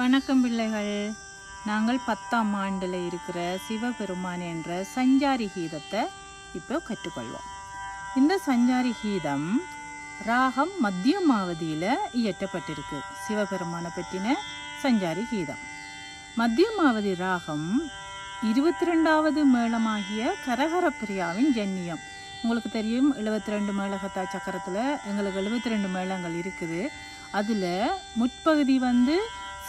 வணக்கம் பிள்ளைகள். நாங்கள் பத்தாம் ஆண்டில் இருக்கிற சிவபெருமான் என்ற சஞ்சாரி கீதத்தை இப்போ கற்றுக்கொள்வோம். இந்த சஞ்சாரி கீதம் ராகம் மத்தியமாவதியில் இயற்றப்பட்டிருக்கு. சிவபெருமானை பற்றின சஞ்சாரி கீதம். மத்தியமாவதி ராகம் இருபத்தி ரெண்டாவது மேளமாகிய கரகரப்பிரியாவின் ஜன்னியம். உங்களுக்கு தெரியும் எழுபத்தி ரெண்டு மேளகத்தா சக்கரத்தில் எங்களுக்கு எழுபத்தி ரெண்டு மேளங்கள் இருக்குது. அதில் முற்பகுதி வந்து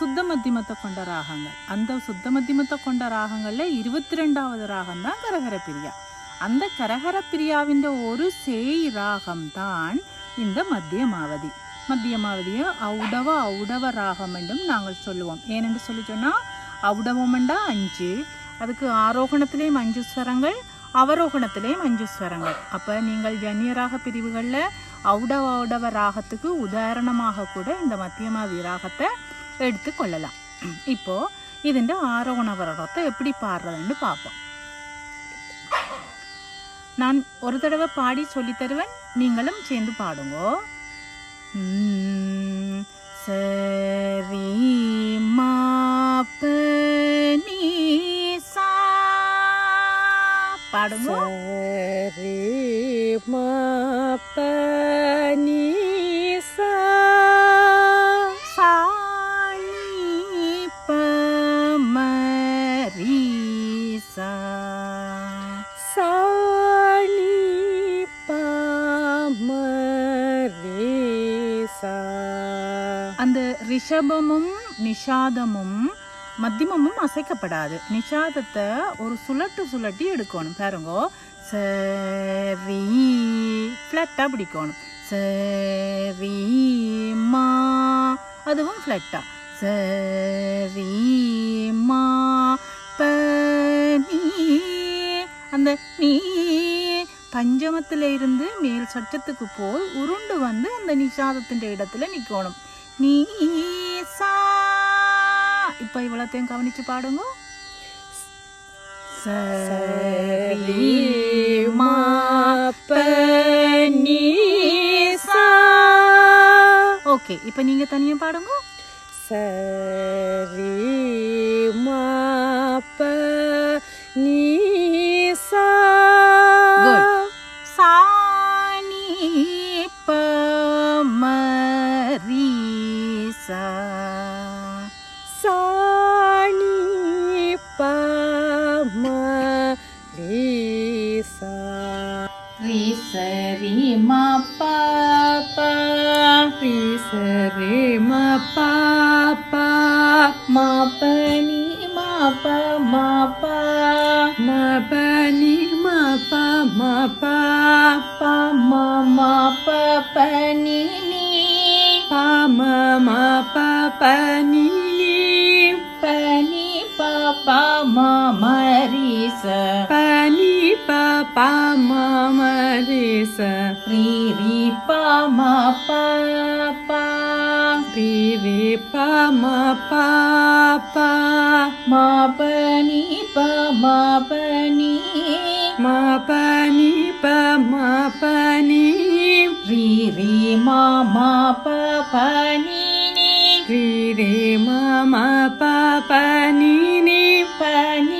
சுத்த மத்தியமத்தை கொண்ட ராகங்கள் அந்த சுத்த மத்தியமத்தை கொண்ட ராகங்களில் இருபத்தி ரெண்டாவது ராகம் தான் கரகரப்பிரியா அந்த கரகரப்பிரியாவின் ஒரு சேய் ராகம் தான் இந்த மத்தியமாவதி மத்தியமாவதியை அவுடவ அவுடவ ராகம் என்றும் நாங்கள் சொல்லுவோம். ஏனென்று சொல்லி சொன்னால் ஔடவமெண்டா அஞ்சு அதுக்கு ஆரோகணத்திலேயும் அஞ்சு ஸ்வரங்கள் அவரோகணத்திலேயும் அஞ்சு ஸ்வரங்கள் அப்போ நீங்கள் ஜன்னியராக பிரிவுகளில் அவுடவ அவுடவ ராகத்துக்கு உதாரணமாக கூட இந்த மத்தியமாதி ராகத்தை எடுத்து கொள்ளலாம் இப்போ ഇതിൻ്റെ ആരോഹണ വരണത്തെ எப்படி பாடுறதுன்னு பார்ப்போம் நான் ஒரு தடவை பாடி சொல்லித் தருவேன் நீங்களும் சேர்ந்து பாடுங்கோ ம், சரி மா ப, நீ, சா. பாடுங்க சரி ம அந்த ரிஷபமும் நிஷாதமும் மத்தியமமும் அசைக்கப்படாது. நிஷாதத்தை ஒரு சுழட்டு சுழட்டி எடுக்கணும். பாருங்கோ. சரி ஃப்ளட்டாக பிடிக்கணும். சரி மா. அதுவும் ஃப்ளட்டாக சரி மா. ப நீ. அந்த நீ. பஞ்சமத்தில் இருந்து மேல் சட்டத்துக்கு போய் உருண்டு வந்து அந்த நிஷாதத்தின் இடத்துல நிற்கணும் நீ சா இப்ப இவ்வளத்தையும் கவனிச்சு பாடுங்க சரி மா ப நீ சா ஓகே இப்ப நீங்க தனியா பாடுங்க சரி ம ப நீ மா ப ப ரே சரி ம ப ப மா ப நீ மா ப மா ப ம ப நீ ம ப ம ப ப ம மா ப sa pa ni pa pa ma ma re sa re re pa ma pa pa re re pa ma pa pa ma pa ni pa ma pa ni ma pa ni pa ma pa ni re re ma ma pa pa ni ni re re ma ma pa pa ni ni pa ni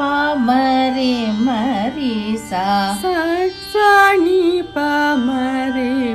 पामरे मरि सा पामरे